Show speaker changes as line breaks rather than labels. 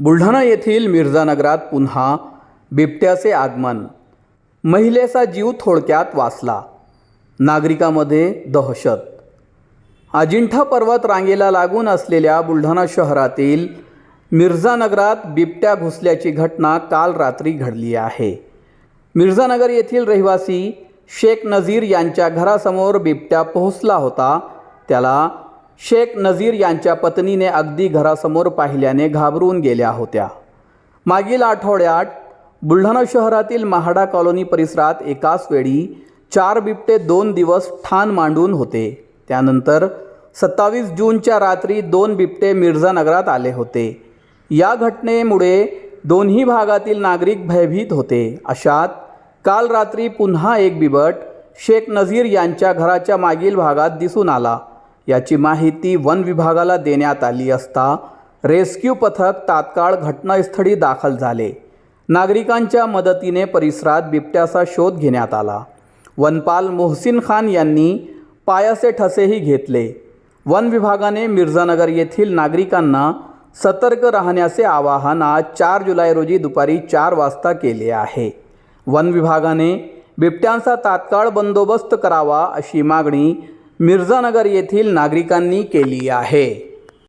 बुलढाणा येथील मिर्झानगरात पुन्हा बिबट्याचे आगमन. महिलेचा जीव थोडक्यात वाचला. नागरिकामध्ये दहशत. अजिंठा पर्वत रांगेला लागून असलेल्या बुलढाणा शहरातील मिर्झानगरात बिबट्या घुसल्याची घटना काल रात्री घडली आहे. मिर्झानगर येथील रहिवासी शेख नझीर यांच्या घरासमोर बिबट्या पोहोचला होता. त्याला शेख नझीर यांच्या पत्नीने अगदी घरासमोर पाहिल्याने घाबरून गेल्या होत्या. मागील आठवड्यात बुलढाणा शहरातील महाडा कॉलनी परिसरात एकाच वेळी चार बिबटे दोन दिवस ठाण मांडून होते. त्यानंतर सत्तावीस जूनच्या रात्री दोन बिबटे मिर्झानगरात आले होते. या घटनेमुळे दोन्ही भागातील नागरिक भयभीत होते. अशात काल रात्री पुन्हा एक बिबट शेख नझीर यांच्या घराच्या मागील भागात दिसून आला. याची माहिती वन विभागाला देण्यात आली असता रेस्क्यू पथक तात्काळ घटनास्थळी दाखल झाले. नागरिकांच्या मदतीने परिसरात बिबट्याचा शोध घेण्यात आला. वनपाल मोहसिन खान यांनी पायाचे ठसेही घेतले. वन विभागाने मिर्झानगर येथील नागरिकांना सतर्क राहण्याचे आवाहन आज चार जुलै रोजी दुपारी चार वाजता केले आहे. वन विभागाने बिबट्यांचा तात्काळ बंदोबस्त करावा अशी मागणी मिर्झानगर येथील नागरिकांनी केली आहे.